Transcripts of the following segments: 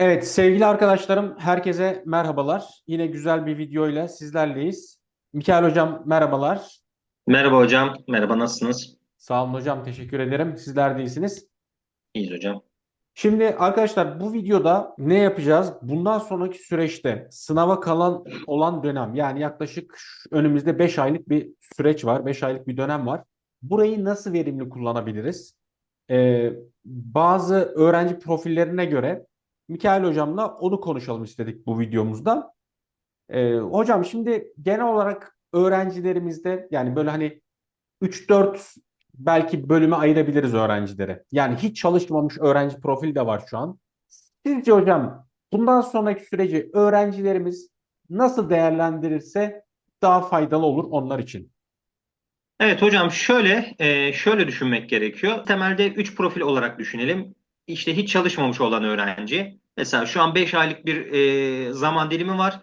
Evet sevgili arkadaşlarım herkese merhabalar. Yine güzel bir video ile sizlerleyiz. Mikail hocam merhabalar. Merhaba hocam. Merhaba nasılsınız? Sağ olun hocam teşekkür ederim. Sizler de iyisiniz. İyiyiz hocam. Şimdi arkadaşlar bu videoda ne yapacağız? Bundan sonraki süreçte sınava kalan olan dönem yani yaklaşık önümüzde 5 aylık bir süreç var. 5 aylık bir dönem var. Burayı nasıl verimli kullanabiliriz? Ee, bazı öğrenci profillerine göre Mikail hocamla onu konuşalım istedik bu videomuzda. Ee, hocam şimdi genel olarak öğrencilerimizde yani böyle hani 3-4 belki bölüme ayırabiliriz öğrencilere. Yani hiç çalışmamış öğrenci profili de var şu an. Sizce hocam bundan sonraki süreci öğrencilerimiz nasıl değerlendirirse daha faydalı olur onlar için? Evet hocam şöyle e, şöyle düşünmek gerekiyor. Temelde 3 profil olarak düşünelim. İşte hiç çalışmamış olan öğrenci. Mesela şu an 5 aylık bir e, zaman dilimi var.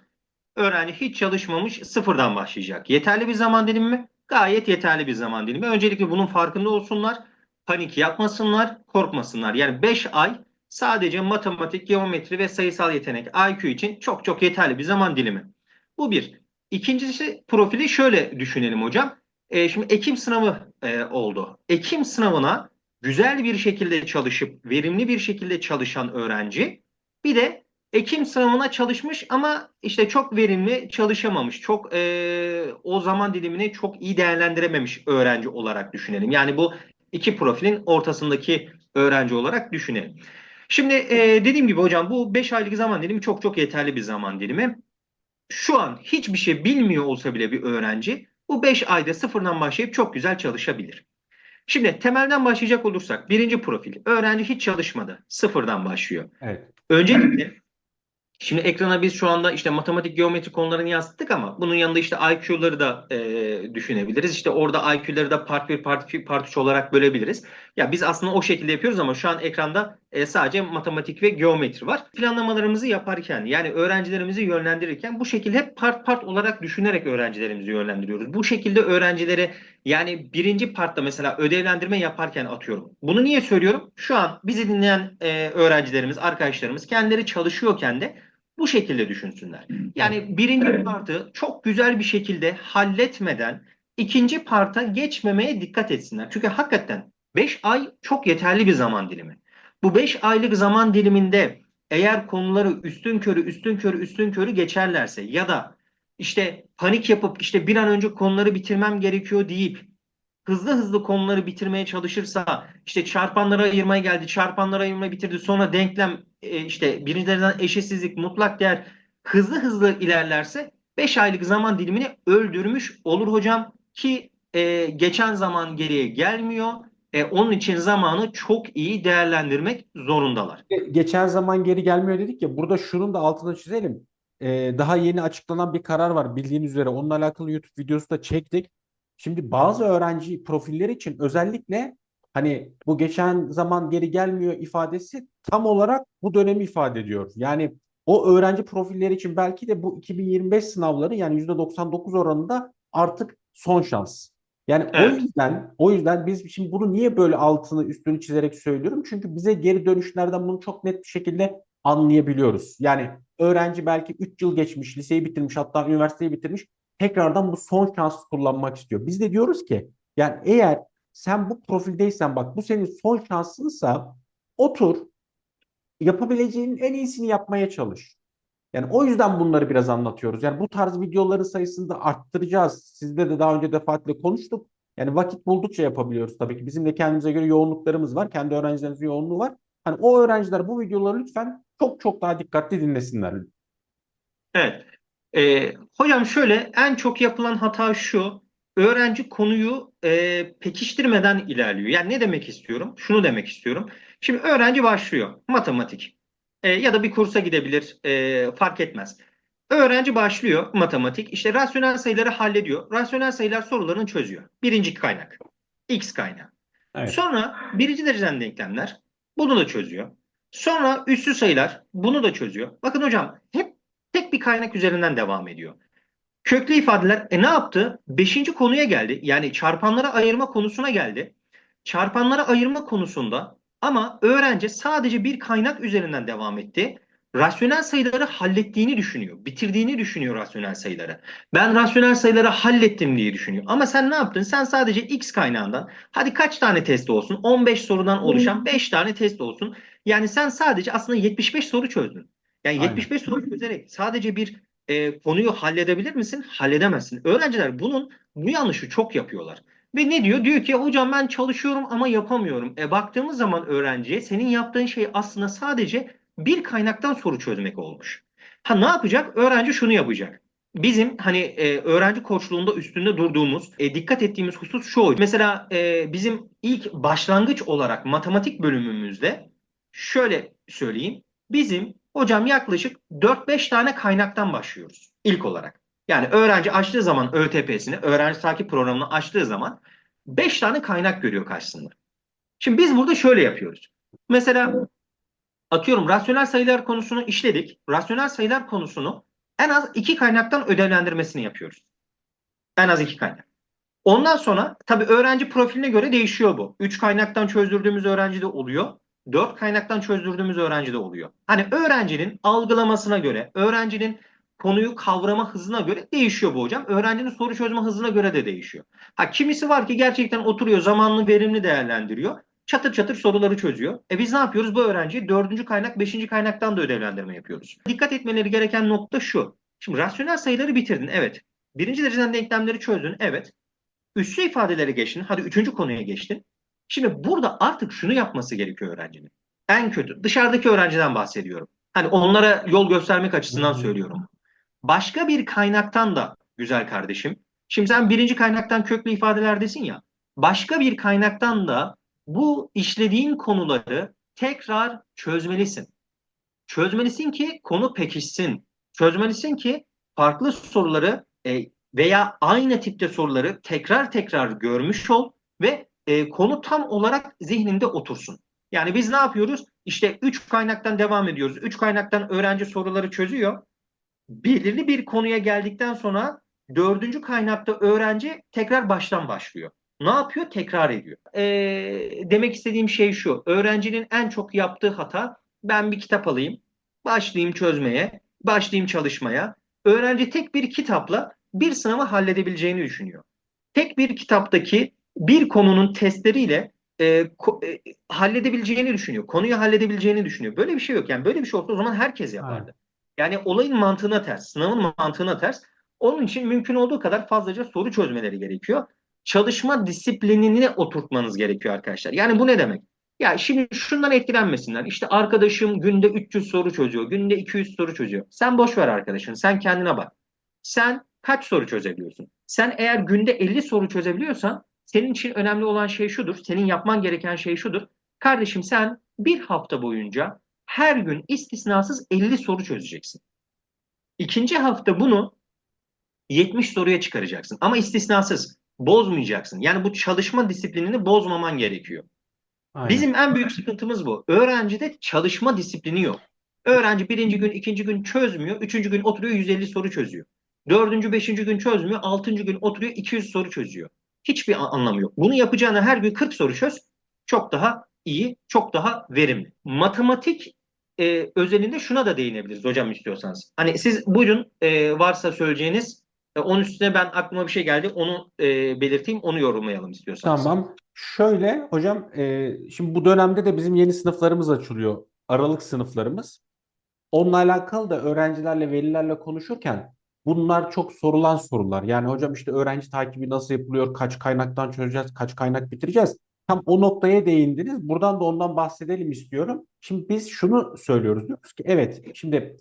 Öğrenci hiç çalışmamış sıfırdan başlayacak. Yeterli bir zaman dilimi mi? Gayet yeterli bir zaman dilimi. Öncelikle bunun farkında olsunlar. Panik yapmasınlar, korkmasınlar. Yani 5 ay sadece matematik, geometri ve sayısal yetenek IQ için çok çok yeterli bir zaman dilimi. Bu bir. İkincisi profili şöyle düşünelim hocam. E, şimdi Ekim sınavı e, oldu. Ekim sınavına güzel bir şekilde çalışıp verimli bir şekilde çalışan öğrenci bir de Ekim sınavına çalışmış ama işte çok verimli çalışamamış. Çok e, o zaman dilimini çok iyi değerlendirememiş öğrenci olarak düşünelim. Yani bu iki profilin ortasındaki öğrenci olarak düşünelim. Şimdi e, dediğim gibi hocam bu 5 aylık zaman dilimi çok çok yeterli bir zaman dilimi. Şu an hiçbir şey bilmiyor olsa bile bir öğrenci bu 5 ayda sıfırdan başlayıp çok güzel çalışabilir. Şimdi temelden başlayacak olursak birinci profil öğrenci hiç çalışmadı sıfırdan başlıyor. Evet. Öncelikle Şimdi ekrana biz şu anda işte matematik, geometri konularını yansıttık ama bunun yanında işte IQ'ları da e, düşünebiliriz. İşte orada IQ'ları da part 1, part 2, part 3 olarak bölebiliriz. Ya biz aslında o şekilde yapıyoruz ama şu an ekranda e, sadece matematik ve geometri var. Planlamalarımızı yaparken yani öğrencilerimizi yönlendirirken bu şekilde hep part part olarak düşünerek öğrencilerimizi yönlendiriyoruz. Bu şekilde öğrencileri yani birinci partta mesela ödevlendirme yaparken atıyorum. Bunu niye söylüyorum? Şu an bizi dinleyen e, öğrencilerimiz, arkadaşlarımız kendileri çalışıyorken de bu şekilde düşünsünler. Yani birinci partı çok güzel bir şekilde halletmeden ikinci parta geçmemeye dikkat etsinler. Çünkü hakikaten 5 ay çok yeterli bir zaman dilimi. Bu 5 aylık zaman diliminde eğer konuları üstün körü üstün körü üstün körü geçerlerse ya da işte panik yapıp işte bir an önce konuları bitirmem gerekiyor deyip hızlı hızlı konuları bitirmeye çalışırsa işte çarpanlara ayırmaya geldi, çarpanlara ayırmayı bitirdi. Sonra denklem e, işte birinci dereceden eşitsizlik, mutlak değer hızlı hızlı ilerlerse 5 aylık zaman dilimini öldürmüş olur hocam ki e, geçen zaman geriye gelmiyor. E, onun için zamanı çok iyi değerlendirmek zorundalar. Ge- Geçen zaman geri gelmiyor dedik ya burada şunun da altını çizelim. Ee, daha yeni açıklanan bir karar var bildiğin üzere. Onunla alakalı YouTube videosu da çektik. Şimdi bazı öğrenci profilleri için özellikle hani bu geçen zaman geri gelmiyor ifadesi tam olarak bu dönemi ifade ediyor. Yani o öğrenci profilleri için belki de bu 2025 sınavları yani %99 oranında artık son şans. Yani o Evet. yüzden o yüzden biz şimdi bunu niye böyle altını üstünü çizerek söylüyorum? Çünkü bize geri dönüşlerden bunu çok net bir şekilde anlayabiliyoruz. Yani öğrenci belki 3 yıl geçmiş, liseyi bitirmiş, hatta üniversiteyi bitirmiş. Tekrardan bu son şansı kullanmak istiyor. Biz de diyoruz ki yani eğer sen bu profildeysen bak bu senin son şansınsa otur yapabileceğinin en iyisini yapmaya çalış. Yani o yüzden bunları biraz anlatıyoruz. Yani bu tarz videoların sayısını da arttıracağız. Sizde de daha önce defaatle konuştuk. Yani vakit buldukça yapabiliyoruz tabii ki. Bizim de kendimize göre yoğunluklarımız var. Kendi öğrencilerimizin yoğunluğu var. Hani o öğrenciler bu videoları lütfen çok çok daha dikkatli dinlesinler. Evet. Ee, hocam şöyle en çok yapılan hata şu. Öğrenci konuyu e, pekiştirmeden ilerliyor. Yani ne demek istiyorum? Şunu demek istiyorum. Şimdi öğrenci başlıyor. Matematik. E, ya da bir kursa gidebilir. e, fark etmez. Öğrenci başlıyor matematik. İşte rasyonel sayıları hallediyor. Rasyonel sayılar sorularını çözüyor. Birinci kaynak. X kaynağı. Evet. Sonra birinci dereceden denklemler. Bunu da çözüyor. Sonra üssü sayılar. Bunu da çözüyor. Bakın hocam hep tek bir kaynak üzerinden devam ediyor. Köklü ifadeler e ne yaptı? Beşinci konuya geldi. Yani çarpanlara ayırma konusuna geldi. Çarpanlara ayırma konusunda ama öğrenci sadece bir kaynak üzerinden devam etti. rasyonel sayıları hallettiğini düşünüyor. Bitirdiğini düşünüyor rasyonel sayıları. Ben rasyonel sayıları hallettim diye düşünüyor. Ama sen ne yaptın? Sen sadece x kaynağından hadi kaç tane test olsun? 15 sorudan oluşan 5 tane test olsun. Yani sen sadece aslında 75 soru çözdün. Yani Aynen. 75 soru çözerek sadece bir e, konuyu halledebilir misin? Halledemezsin. Öğrenciler bunun bu yanlışı çok yapıyorlar. Ve ne diyor? Diyor ki hocam ben çalışıyorum ama yapamıyorum. E baktığımız zaman öğrenciye senin yaptığın şey aslında sadece bir kaynaktan soru çözmek olmuş. Ha ne yapacak? Öğrenci şunu yapacak. Bizim hani e, öğrenci koçluğunda üstünde durduğumuz, e, dikkat ettiğimiz husus şu. Mesela e, bizim ilk başlangıç olarak matematik bölümümüzde şöyle söyleyeyim. Bizim hocam yaklaşık 4-5 tane kaynaktan başlıyoruz ilk olarak. Yani öğrenci açtığı zaman ÖTP'sini, öğrenci takip programını açtığı zaman 5 tane kaynak görüyor karşısında. Şimdi biz burada şöyle yapıyoruz. Mesela atıyorum rasyonel sayılar konusunu işledik. Rasyonel sayılar konusunu en az iki kaynaktan ödevlendirmesini yapıyoruz. En az iki kaynak. Ondan sonra tabii öğrenci profiline göre değişiyor bu. Üç kaynaktan çözdürdüğümüz öğrenci de oluyor. Dört kaynaktan çözdürdüğümüz öğrenci de oluyor. Hani öğrencinin algılamasına göre, öğrencinin konuyu kavrama hızına göre değişiyor bu hocam. Öğrencinin soru çözme hızına göre de değişiyor. Ha kimisi var ki gerçekten oturuyor, zamanını verimli değerlendiriyor. Çatır çatır soruları çözüyor. E biz ne yapıyoruz? Bu öğrenciyi dördüncü kaynak, beşinci kaynaktan da ödevlendirme yapıyoruz. Dikkat etmeleri gereken nokta şu. Şimdi rasyonel sayıları bitirdin. Evet. Birinci dereceden denklemleri çözdün. Evet. Üssü ifadeleri geçtin. Hadi üçüncü konuya geçtin. Şimdi burada artık şunu yapması gerekiyor öğrencinin. En kötü dışarıdaki öğrenciden bahsediyorum. Hani onlara yol göstermek açısından söylüyorum. Başka bir kaynaktan da güzel kardeşim. Şimdi sen birinci kaynaktan köklü ifadelerdesin ya. Başka bir kaynaktan da bu işlediğin konuları tekrar çözmelisin. Çözmelisin ki konu pekişsin. Çözmelisin ki farklı soruları e, veya aynı tipte soruları tekrar tekrar görmüş ol ve e, konu tam olarak zihninde otursun. Yani biz ne yapıyoruz? İşte üç kaynaktan devam ediyoruz. Üç kaynaktan öğrenci soruları çözüyor. Belirli bir konuya geldikten sonra dördüncü kaynakta öğrenci tekrar baştan başlıyor. Ne yapıyor? Tekrar ediyor. E, demek istediğim şey şu. Öğrencinin en çok yaptığı hata ben bir kitap alayım, başlayayım çözmeye, başlayayım çalışmaya. Öğrenci tek bir kitapla bir sınavı halledebileceğini düşünüyor. Tek bir kitaptaki bir konunun testleriyle e, ko- e, halledebileceğini düşünüyor. Konuyu halledebileceğini düşünüyor. Böyle bir şey yok. Yani böyle bir şey olsa o zaman herkes yapardı. Yani olayın mantığına ters, sınavın mantığına ters. Onun için mümkün olduğu kadar fazlaca soru çözmeleri gerekiyor. Çalışma disiplinini oturtmanız gerekiyor arkadaşlar. Yani bu ne demek? Ya şimdi şundan etkilenmesinler. İşte arkadaşım günde 300 soru çözüyor, günde 200 soru çözüyor. Sen boş ver arkadaşın, sen kendine bak. Sen kaç soru çözebiliyorsun? Sen eğer günde 50 soru çözebiliyorsan senin için önemli olan şey şudur. Senin yapman gereken şey şudur. Kardeşim sen bir hafta boyunca her gün istisnasız 50 soru çözeceksin. İkinci hafta bunu 70 soruya çıkaracaksın. Ama istisnasız. Bozmayacaksın. Yani bu çalışma disiplinini bozmaman gerekiyor. Aynen. Bizim en büyük sıkıntımız bu. Öğrencide çalışma disiplini yok. Öğrenci birinci gün, ikinci gün çözmüyor. Üçüncü gün oturuyor 150 soru çözüyor. Dördüncü, beşinci gün çözmüyor. Altıncı gün oturuyor 200 soru çözüyor. Hiçbir anlamı yok. Bunu yapacağına her gün 40 soru çöz. Çok daha iyi, çok daha verimli. Matematik e, özelinde şuna da değinebiliriz hocam istiyorsanız. Hani siz buyurun e, varsa söyleyeceğiniz e, onun üstüne ben aklıma bir şey geldi. Onu e, belirteyim, onu yorumlayalım istiyorsanız. Tamam. Şöyle hocam, e, şimdi bu dönemde de bizim yeni sınıflarımız açılıyor. Aralık sınıflarımız. Onunla alakalı da öğrencilerle, velilerle konuşurken bunlar çok sorulan sorular. Yani hocam işte öğrenci takibi nasıl yapılıyor? Kaç kaynaktan çözeceğiz? Kaç kaynak bitireceğiz? Tam o noktaya değindiniz. Buradan da ondan bahsedelim istiyorum. Şimdi biz şunu söylüyoruz. Diyoruz ki evet şimdi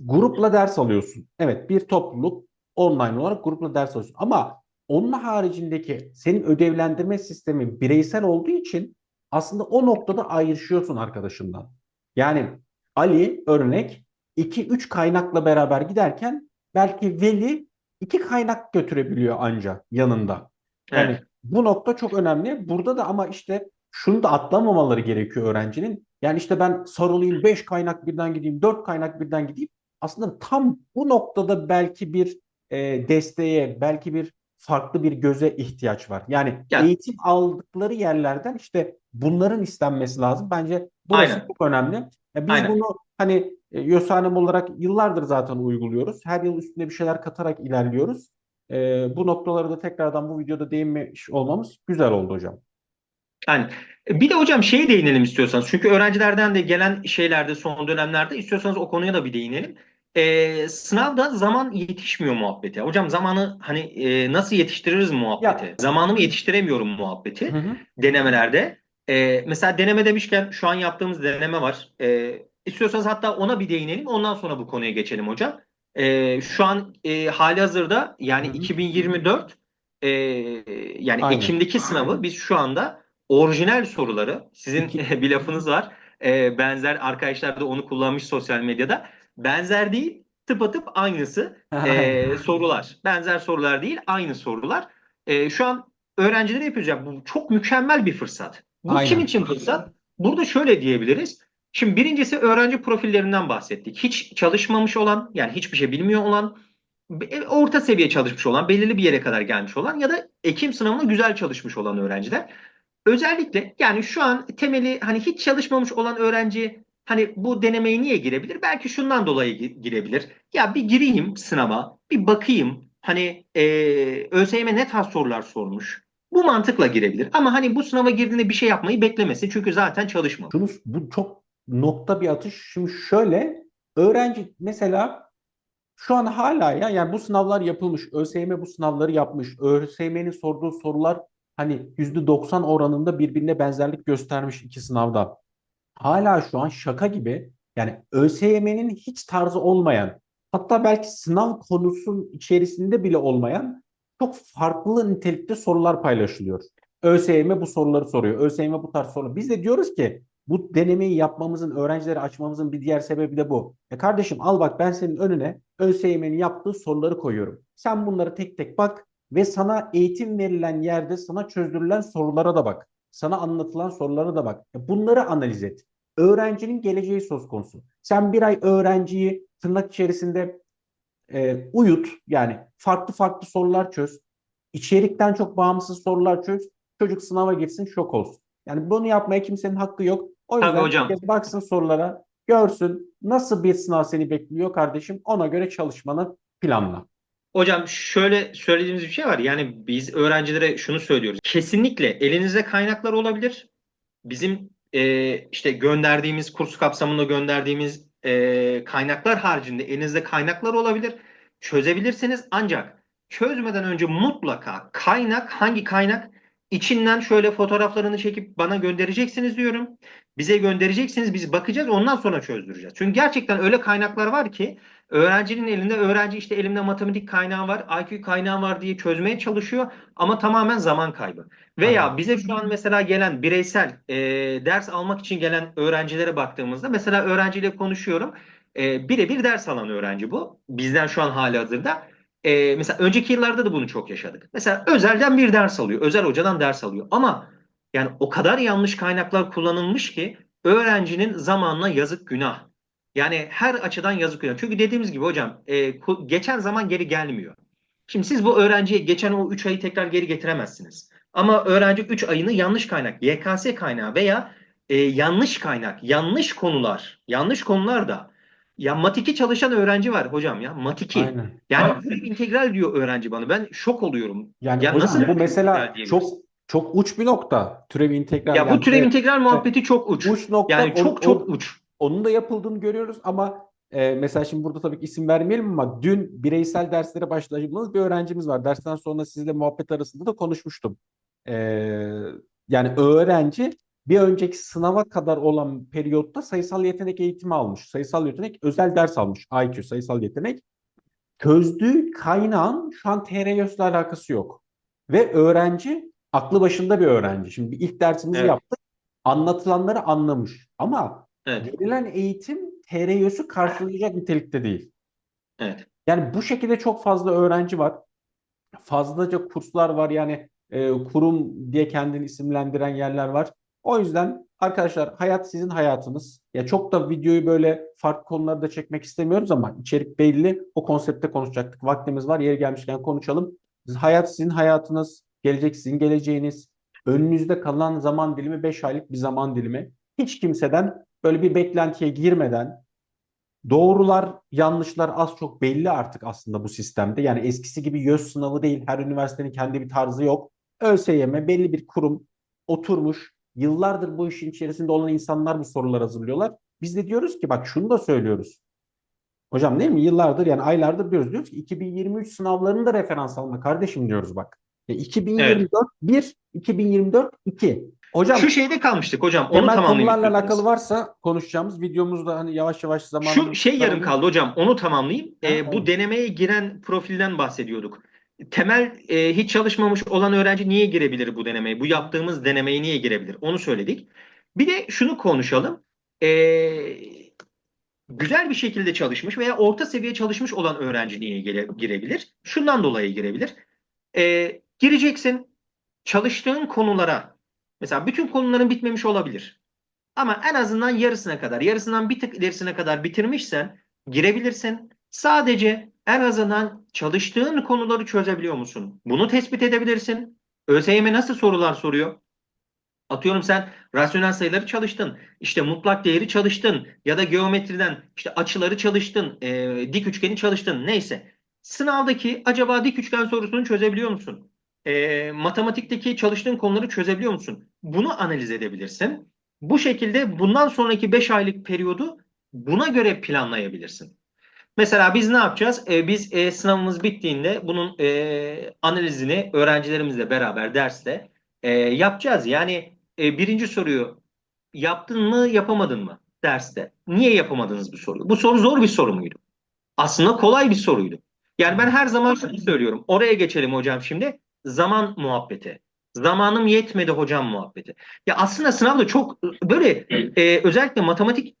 grupla ders alıyorsun. Evet bir topluluk online olarak grupla ders alıyorsun. Ama onun haricindeki senin ödevlendirme sistemi bireysel olduğu için aslında o noktada ayrışıyorsun arkadaşından. Yani Ali örnek 2-3 kaynakla beraber giderken belki Veli 2 kaynak götürebiliyor anca yanında. Yani Evet. bu nokta çok önemli. Burada da ama işte şunu da atlamamaları gerekiyor öğrencinin. Yani işte ben sarılayım 5 kaynak birden gideyim, 4 kaynak birden gideyim. Aslında tam bu noktada belki bir e, desteğe, belki bir farklı bir göze ihtiyaç var. Yani Ya- eğitim aldıkları yerlerden işte bunların istenmesi lazım. Bence Burası Aynen. çok önemli. Ya biz Aynen. bunu hani e, YÖSANEM olarak yıllardır zaten uyguluyoruz. Her yıl üstüne bir şeyler katarak ilerliyoruz. E, bu noktaları da tekrardan bu videoda değinmiş olmamız güzel oldu hocam. Yani bir de hocam şeye değinelim istiyorsanız. Çünkü öğrencilerden de gelen şeylerde son dönemlerde istiyorsanız o konuya da bir değinelim. Ee, sınavda zaman yetişmiyor muhabbeti. Hocam zamanı hani e, nasıl yetiştiririz muhabbeti. Ya- Zamanımı yetiştiremiyorum muhabbeti Hı hı. denemelerde. Ee, mesela deneme demişken şu an yaptığımız deneme var. Ee, istiyorsanız hatta ona bir değinelim. Ondan sonra bu konuya geçelim hocam. Ee, şu an e, hali hazırda yani Hı hı. 2024 e, yani Aynen. Ekim'deki sınavı biz şu anda orijinal soruları sizin İki- bir lafınız var. Ee, benzer arkadaşlar da onu kullanmış sosyal medyada. Benzer değil tıpatıp aynısı ee, sorular. Benzer sorular değil aynı sorular. Ee, şu an öğrencilere. Yani bu çok mükemmel bir fırsat. Bu Aynen. kim için fırsat? Burada şöyle diyebiliriz. Şimdi birincisi öğrenci profillerinden bahsettik. Hiç çalışmamış olan yani hiçbir şey bilmiyor olan e, orta seviye çalışmış olan, belirli bir yere kadar gelmiş olan ya da Ekim sınavına güzel çalışmış olan öğrenciler. Özellikle yani şu an temeli hani hiç çalışmamış olan öğrenci hani bu denemeyi niye girebilir? Belki şundan dolayı gi- girebilir. Ya bir gireyim sınava, bir bakayım. Hani e, ÖSYM ne tarz sorular sormuş. Bu mantıkla girebilir. Ama hani bu sınava girdiğinde bir şey yapmayı beklemesin. Çünkü zaten çalışmamış. Şunu, bu çok nokta bir atış. Şimdi şöyle öğrenci mesela şu an hala ya yani bu sınavlar yapılmış. ÖSYM bu sınavları yapmış. ÖSYM'nin sorduğu sorular hani %90 oranında birbirine benzerlik göstermiş iki sınavda. Hala şu an şaka gibi yani ÖSYM'nin hiç tarzı olmayan hatta belki sınav konusunun içerisinde bile olmayan çok farklı nitelikte sorular paylaşılıyor. ÖSYM bu soruları soruyor. ÖSYM bu tarz sorular. Biz de diyoruz ki bu denemeyi yapmamızın, öğrencilere açmamızın bir diğer sebebi de bu. E kardeşim al bak ben senin önüne ÖSYM'nin yaptığı soruları koyuyorum. Sen bunları tek tek bak ve sana eğitim verilen yerde sana çözdürülen sorulara da bak. Sana anlatılan sorulara da bak. E Bunları analiz et. Öğrencinin geleceği söz konusu. Sen bir ay öğrenciyi tırnak içerisinde e, uyut. Yani farklı farklı sorular çöz. İçerikten çok bağımsız sorular çöz. Çocuk sınava girsin şok olsun. Yani bunu yapmaya kimsenin hakkı yok. O Tabii yüzden hocam. herkes baksın sorulara, görsün nasıl bir sınav seni bekliyor kardeşim. Ona göre çalışmanı planla. Hocam şöyle söylediğimiz bir şey var. Yani biz öğrencilere şunu söylüyoruz. Kesinlikle elinizde kaynaklar olabilir. Bizim e, işte gönderdiğimiz kurs kapsamında gönderdiğimiz e, kaynaklar haricinde elinizde kaynaklar olabilir. Çözebilirsiniz ancak çözmeden önce mutlaka kaynak hangi kaynak içinden şöyle fotoğraflarını çekip bana göndereceksiniz diyorum. Bize göndereceksiniz biz bakacağız ondan sonra çözdüreceğiz. Çünkü gerçekten öyle kaynaklar var ki öğrencinin elinde öğrenci işte elimde matematik kaynağı var, IQ kaynağı var diye çözmeye çalışıyor ama tamamen zaman kaybı. Veya Aynen. bize şu an mesela gelen bireysel e, ders almak için gelen öğrencilere baktığımızda mesela öğrenciyle konuşuyorum. E, birebir ders alan öğrenci bu. Bizden şu an hali hazırda. E, mesela önceki yıllarda da bunu çok yaşadık. Mesela özelden bir ders alıyor. Özel hocadan ders alıyor. Ama yani o kadar yanlış kaynaklar kullanılmış ki öğrencinin zamanına yazık günah. Yani her açıdan yazık günah. Çünkü dediğimiz gibi hocam e, geçen zaman geri gelmiyor. Şimdi siz bu öğrenciye geçen o 3 ayı tekrar geri getiremezsiniz. Ama öğrenci 3 ayını yanlış kaynak, YKS kaynağı veya e, yanlış kaynak, yanlış konular, yanlış konular da ya mat 2 çalışan öğrenci var hocam ya mat 2. Aynen. Yani türev integral diyor öğrenci bana. Ben şok oluyorum. Yani Ya hocam nasıl bu mesela çok çok uç bir nokta. Türev integral Ya bu yani türev evet, integral muhabbeti çok uç. uç nokta Yani çok o- çok uç. onun da yapıldığını görüyoruz ama e, mesela şimdi burada tabii ki isim vermeyelim ama dün bireysel derslere başladığımız bir öğrencimiz var. Dersten sonra sizle muhabbet arasında da konuşmuştum. E, yani öğrenci bir önceki sınava kadar olan periyotta sayısal yetenek eğitimi almış. Sayısal yetenek özel ders almış. IQ sayısal yetenek. Çözdüğü kaynağın şu an TRYÖS'le alakası yok. Ve öğrenci aklı başında bir öğrenci. Şimdi ilk dersimizi Evet. yaptık. Anlatılanları anlamış. Ama Evet. verilen eğitim TRYÖS'ü karşılayacak nitelikte değil. Evet. Yani bu şekilde çok fazla öğrenci var. Fazlaca kurslar var yani e, kurum diye kendini isimlendiren yerler var. O yüzden arkadaşlar hayat sizin hayatınız. Ya çok da videoyu böyle farklı konularda çekmek istemiyoruz ama içerik belli. O konsepte konuşacaktık. Vaktimiz var. Yeri gelmişken konuşalım. Hayat sizin hayatınız. Gelecek sizin geleceğiniz. Önünüzde kalan zaman dilimi 5 aylık bir zaman dilimi. hiç kimseden böyle bir beklentiye girmeden doğrular, yanlışlar az çok belli artık aslında bu sistemde. Yani eskisi gibi YÖS sınavı değil, her üniversitenin kendi bir tarzı yok. ÖSYM belli bir kurum oturmuş. Yıllardır bu işin içerisinde olan insanlar bu soruları hazırlıyorlar. Biz de diyoruz ki bak şunu da söylüyoruz. Hocam değil mi? Yıllardır yani aylardır diyoruz. Diyoruz ki 2023 sınavlarını da referans alma kardeşim diyoruz bak. E, 2024 1, 2024 2. Hocam Şu şeyde kalmıştık hocam. Onu temel konularla alakalı varsa konuşacağımız videomuzda hani yavaş yavaş zaman Şu şey yarım kaldı hocam. Onu tamamlayayım. Ee, bu denemeye giren profilden bahsediyorduk. Temel e, hiç çalışmamış olan öğrenci niye girebilir bu denemeye? Bu yaptığımız denemeye niye girebilir? Onu söyledik. Bir de şunu konuşalım. Ee, güzel bir şekilde çalışmış veya orta seviye çalışmış olan öğrenci niye gire- girebilir? Şundan dolayı girebilir. Ee, gireceksin çalıştığın konulara mesela bütün konuların bitmemiş olabilir. Ama en azından yarısına kadar, yarısından bir tık ilerisine kadar bitirmişsen girebilirsin. Sadece en azından çalıştığın konuları çözebiliyor musun? Bunu tespit edebilirsin. ÖSYM nasıl sorular soruyor? Atıyorum sen rasyonel sayıları çalıştın, işte mutlak değeri çalıştın ya da geometriden işte açıları çalıştın, e, dik üçgeni çalıştın neyse. Sınavdaki acaba dik üçgen sorusunu çözebiliyor musun? E, matematikteki çalıştığın konuları çözebiliyor musun? Bunu analiz edebilirsin. Bu şekilde bundan sonraki 5 aylık periyodu buna göre planlayabilirsin. Mesela biz ne yapacağız? Ee, biz e, sınavımız bittiğinde bunun e, analizini öğrencilerimizle beraber derste e, yapacağız. Yani e, birinci soruyu yaptın mı yapamadın mı derste? Niye yapamadınız bu soruyu? Bu soru zor bir soru muydu? Aslında kolay bir soruydu. Yani ben her zaman şunu söylüyorum. Oraya geçelim hocam şimdi. Zaman muhabbeti. Zamanım yetmedi hocam muhabbeti. Ya aslında sınavda çok böyle e, özellikle matematik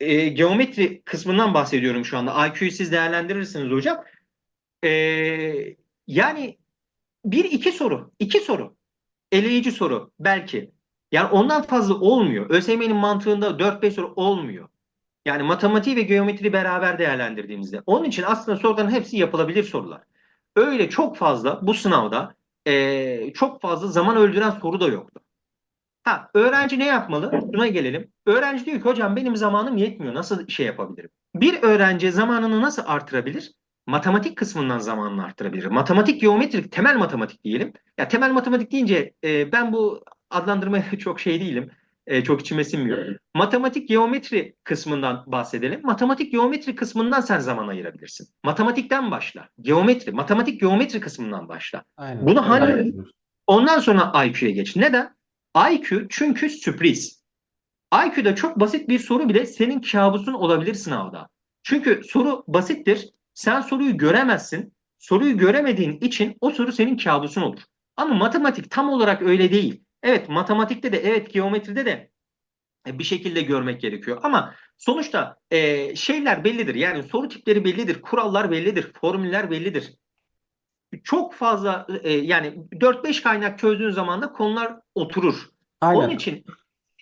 e, geometri kısmından bahsediyorum şu anda. IQ'yu siz değerlendirirsiniz hocam. E, yani bir iki soru, iki soru, eleyici soru belki. Yani ondan fazla olmuyor. ÖSYM'nin mantığında 4-5 soru olmuyor. Yani matematiği ve geometri beraber değerlendirdiğimizde. Onun için aslında soruların hepsi yapılabilir sorular. Öyle çok fazla bu sınavda e, çok fazla zaman öldüren soru da yoktu. Ha, öğrenci ne yapmalı? Buna gelelim. Öğrenci diyor ki hocam benim zamanım yetmiyor. Nasıl şey yapabilirim? Bir öğrenci zamanını nasıl artırabilir? Matematik kısmından zamanını artırabilir. Matematik, geometrik, temel matematik diyelim. Ya temel matematik deyince e, ben bu adlandırmaya çok şey değilim. E, çok içime sinmiyor. Matematik, geometri kısmından bahsedelim. Matematik, geometri kısmından sen zaman ayırabilirsin. Matematikten başla. Geometri, matematik, geometri kısmından başla. Aynen. Bunu hani- yapıyoruz. Ondan sonra IQ'ya geç. Neden? IQ çünkü sürpriz. IQ'da çok basit bir soru bile senin kabusun olabilir sınavda. Çünkü soru basittir. Sen soruyu göremezsin. Soruyu göremediğin için o soru senin kabusun olur. Ama matematik tam olarak öyle değil. Evet matematikte de evet geometride de e, bir şekilde görmek gerekiyor. Ama sonuçta e, şeyler bellidir. Yani soru tipleri bellidir. Kurallar bellidir. Formüller bellidir. Çok fazla e, yani 4-5 kaynak çözdüğün zaman da konular oturur. Aynen. Onun için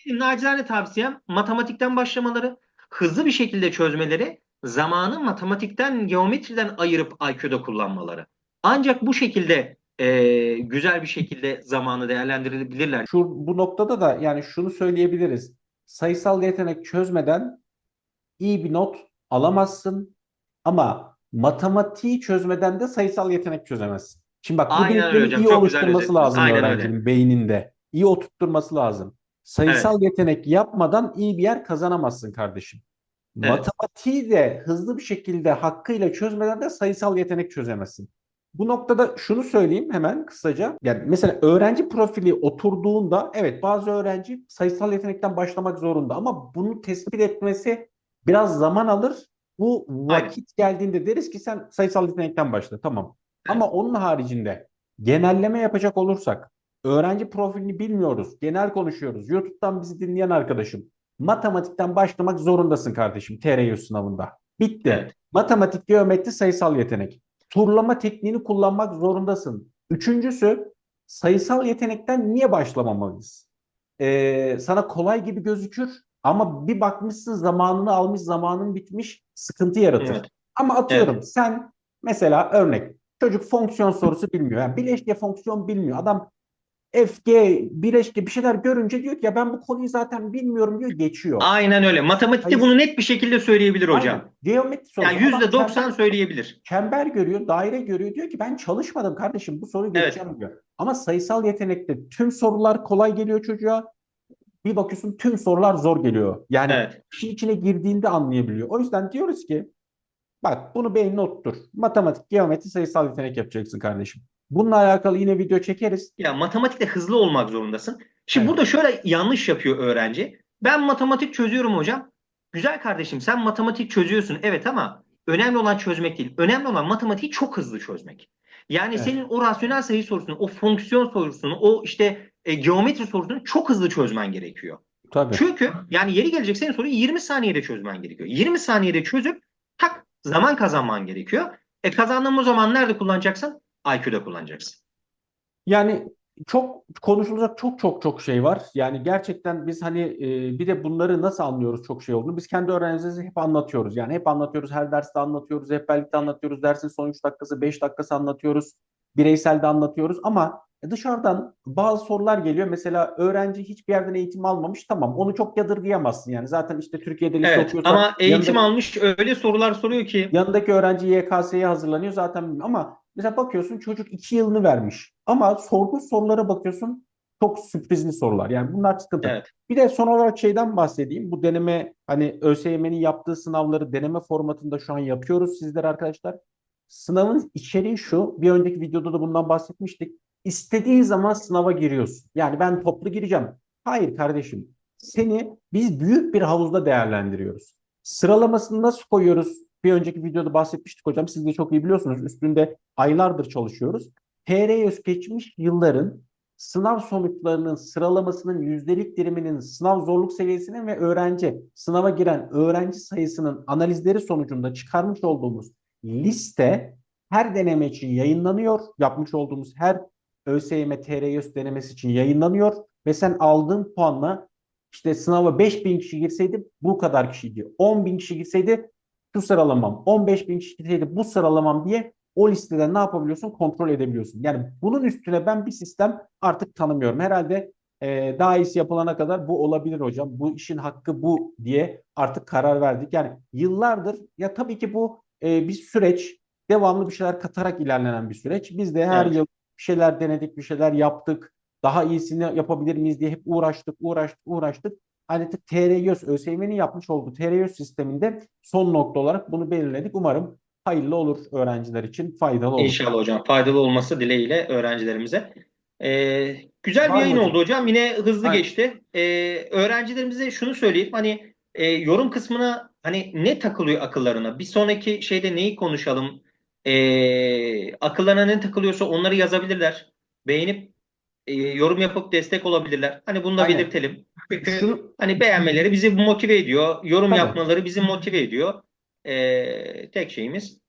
benim nacizane tavsiyem matematikten başlamaları, hızlı bir şekilde çözmeleri, zamanı matematikten, geometriden ayırıp IQ'da kullanmaları. Ancak bu şekilde e, güzel bir şekilde zamanı değerlendirebilirler. Şu bu noktada da yani şunu söyleyebiliriz. Sayısal yetenek çözmeden iyi bir not alamazsın ama matematiği çözmeden de sayısal yetenek çözemezsin. Şimdi bak bu öyle denkleri iyi Çok oluşturması lazım Aynen öğrencinin beyninde. İyi oturtturması lazım. Sayısal yetenek yapmadan iyi bir yer kazanamazsın kardeşim. Evet. Matematiği de hızlı bir şekilde hakkıyla çözmeden de sayısal yetenek çözemezsin. Bu noktada şunu söyleyeyim hemen kısaca. Yani mesela öğrenci profili oturduğunda evet bazı öğrenci sayısal yetenekten başlamak zorunda ama bunu tespit etmesi biraz zaman alır. Bu vakit geldiğinde deriz ki sen sayısal yetenekten başla tamam. Ama onun haricinde genelleme yapacak olursak öğrenci profilini bilmiyoruz. Genel konuşuyoruz. YouTube'dan bizi dinleyen arkadaşım matematikten başlamak zorundasın kardeşim TRY sınavında. Bitti. Evet. Matematik, geometri, sayısal yetenek. Turlama tekniğini kullanmak zorundasın. Üçüncüsü sayısal yetenekten niye başlamamalıyız? Ee, sana kolay gibi gözükür ama bir bakmışsın zamanını almış, zamanın bitmiş, sıkıntı yaratır. Evet. Ama atıyorum sen mesela örnek çocuk fonksiyon sorusu bilmiyor. Yani bileşke fonksiyon bilmiyor. Adam FG, bileşke bir şeyler görünce diyor ki ya ben bu konuyu zaten bilmiyorum diyor geçiyor. Aynen öyle. Matematikte Hayır. bunu net bir şekilde söyleyebilir hocam. Geometri sorusu. Yani yüzde doksan söyleyebilir. çember görüyor, daire görüyor. Diyor ki ben çalışmadım kardeşim bu soruyu Evet. geçeceğim diyor. Ama sayısal yetenekte tüm sorular kolay geliyor çocuğa. Bir bakıyorsun tüm sorular zor geliyor. Yani Evet. işin içine girdiğinde anlayabiliyor. O yüzden diyoruz ki bak bunu beynine oturtur. Matematik, geometri, sayısal yetenek yapacaksın kardeşim. Bununla alakalı yine video çekeriz. Ya matematikte hızlı olmak zorundasın. Şimdi Evet. burada şöyle yanlış yapıyor öğrenci. Ben matematik çözüyorum hocam. Güzel kardeşim sen matematik çözüyorsun evet ama önemli olan çözmek değil. Önemli olan matematiği çok hızlı çözmek. Yani Evet. senin o rasyonel sayı sorusunu, o fonksiyon sorusunu, o işte e, geometri sorusunu çok hızlı çözmen gerekiyor. Tabii. Çünkü yani yeri gelecek senin soruyu 20 saniyede çözmen gerekiyor. 20 saniyede çözüp tak zaman kazanman gerekiyor. E kazandığın o zaman nerede kullanacaksın? IQ'da kullanacaksın. Yani çok konuşulacak çok çok çok şey var. Yani gerçekten biz hani e, bir de bunları nasıl anlıyoruz çok şey olduğunu. Biz kendi öğrencilerimize hep anlatıyoruz. Yani hep anlatıyoruz. Her derste anlatıyoruz. Rehberlikte anlatıyoruz. Dersin son 3 dakikası 5 dakikası anlatıyoruz. Bireyselde anlatıyoruz ama dışarıdan bazı sorular geliyor. Mesela öğrenci hiçbir yerden eğitim almamış. Tamam onu çok yadırgayamazsın. Yani zaten işte Türkiye'de lise Evet okuyorsa ama eğitim yanındaki- almış öyle sorular soruyor ki Yanındaki öğrenci YKS'ye hazırlanıyor zaten ama mesela bakıyorsun çocuk iki yılını vermiş. Ama sorduğu sorulara bakıyorsun çok sürprizli sorular. Yani bunlar sıkıntı. evet Bir de son olarak şeyden bahsedeyim. Bu deneme hani ÖSYM'nin yaptığı sınavları deneme formatında şu an yapıyoruz sizler arkadaşlar. Sınavın içeriği şu. Bir önceki videoda da bundan bahsetmiştik. İstediğin zaman sınava giriyorsun. Yani ben toplu gireceğim. Hayır kardeşim. Seni biz büyük bir havuzda değerlendiriyoruz. Sıralamasını nasıl koyuyoruz? Bir önceki videoda bahsetmiştik hocam. Siz de çok iyi biliyorsunuz. Üstünde aylardır çalışıyoruz. TR geçmiş yılların sınav sonuçlarının sıralamasının yüzdelik diliminin sınav zorluk seviyesinin ve öğrenci sınava giren öğrenci sayısının analizleri sonucunda çıkarmış olduğumuz liste her deneme için yayınlanıyor. Yapmış olduğumuz her ÖSYM TR denemesi için yayınlanıyor ve sen aldığın puanla işte sınava 5000 kişi girseydi bu kadar kişiydi. 10.000 kişi girseydi şu sıralamam. 15.000 kişi girseydi bu sıralamam diye o listeden ne yapabiliyorsun? Kontrol edebiliyorsun. Yani bunun üstüne ben bir sistem artık tanımıyorum. Herhalde e, daha iyisi yapılana kadar bu olabilir hocam. Bu işin hakkı bu diye artık karar verdik. Yani yıllardır ya tabii ki bu e, bir süreç. Devamlı bir şeyler katarak ilerlenen bir süreç. Biz de her Evet. yıl bir şeyler denedik, bir şeyler yaptık. Daha iyisini yapabilir miyiz diye hep uğraştık, uğraştık, uğraştık. Hani tık TRYÖS, ÖSYM'nin yapmış olduğu TRYÖS sisteminde son nokta olarak bunu belirledik. Umarım hayırlı olur öğrenciler için, faydalı olur. inşallah hocam faydalı olması dileğiyle öğrencilerimize. Ee, güzel Var bir yayın hocam? oldu hocam. Yine hızlı Aynen. geçti. Ee, öğrencilerimize şunu söyleyeyim. Hani e, yorum kısmına hani ne takılıyor akıllarına? Bir sonraki şeyde neyi konuşalım? Ee, akıllarına ne takılıyorsa onları yazabilirler. Beğenip e, yorum yapıp destek olabilirler. Hani bunu da Aynen. belirtelim. Çünkü Şunu, hani beğenmeleri bizi motive ediyor. Yorum Tabii. yapmaları bizi motive ediyor. Ee, tek şeyimiz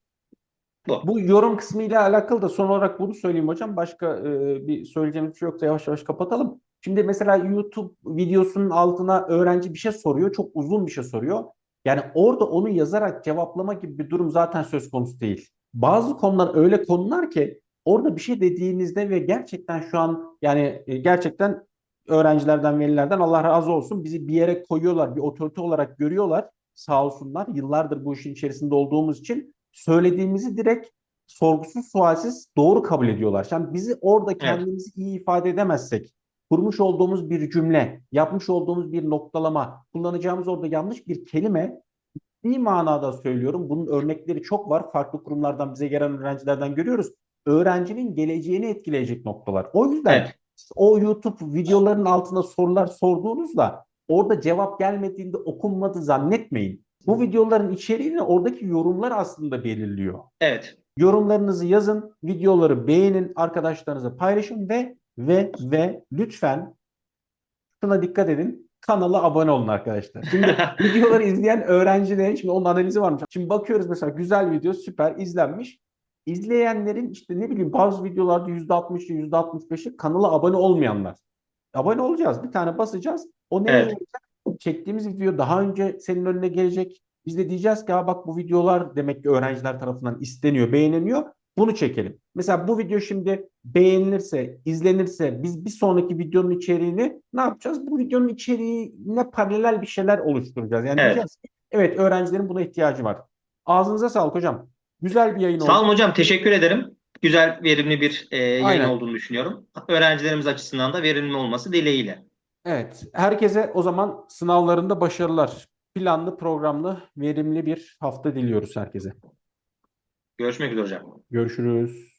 bu. Bu yorum kısmı ile alakalı da son olarak bunu söyleyeyim hocam. Başka e, bir söyleyeceğimiz bir şey yoksa yavaş yavaş kapatalım. Şimdi mesela YouTube videosunun altına öğrenci bir şey soruyor. Çok uzun bir şey soruyor. Yani orada onu yazarak cevaplama gibi bir durum zaten söz konusu değil. Bazı konular öyle konular ki orada bir şey dediğinizde ve gerçekten şu an yani e, gerçekten öğrencilerden, velilerden Allah razı olsun bizi bir yere koyuyorlar, bir otorite olarak görüyorlar. Sağ olsunlar. Yıllardır bu işin içerisinde olduğumuz için söylediğimizi direkt sorgusuz sualsiz doğru kabul ediyorlar. Yani bizi orada kendimizi iyi ifade edemezsek, kurmuş olduğumuz bir cümle, yapmış olduğumuz bir noktalama, kullanacağımız orada yanlış bir kelime bir manada söylüyorum. Bunun örnekleri çok var. Farklı kurumlardan bize gelen öğrencilerden görüyoruz. Öğrencinin geleceğini etkileyecek noktalar. O yüzden Evet. o YouTube videoların altına sorular sorduğunuzda orada cevap gelmediğinde okunmadı zannetmeyin. Bu videoların içeriğini oradaki yorumlar aslında belirliyor. Evet. Yorumlarınızı yazın, videoları beğenin, arkadaşlarınıza paylaşın ve ve ve lütfen şuna dikkat edin. Kanala abone olun arkadaşlar. Şimdi videoları izleyen öğrencilerin şimdi onun analizi varmış. Şimdi bakıyoruz mesela güzel video süper izlenmiş. İzleyenlerin işte ne bileyim bazı videolarda %60'ı %65'i kanala abone olmayanlar. Abone olacağız. Bir tane basacağız. O ne Evet. olacak? Çektiğimiz video daha önce senin önüne gelecek. Biz de diyeceğiz ki ha bak bu videolar demek ki öğrenciler tarafından isteniyor, beğeniliyor. Bunu çekelim. Mesela bu video şimdi beğenilirse, izlenirse biz bir sonraki videonun içeriğini ne yapacağız? Bu videonun içeriğine paralel bir şeyler oluşturacağız. Yani Evet. diyeceğiz ki, evet öğrencilerin buna ihtiyacı var. Ağzınıza sağlık hocam. Güzel bir yayın oldu. Sağ olun hocam. Teşekkür ederim. Güzel, verimli bir e, yayın Aynen. olduğunu düşünüyorum. Öğrencilerimiz açısından da verimli olması dileğiyle. Evet. Herkese o zaman sınavlarında başarılar. Planlı, programlı, verimli bir hafta diliyoruz herkese. Görüşmek üzere hocam. Görüşürüz.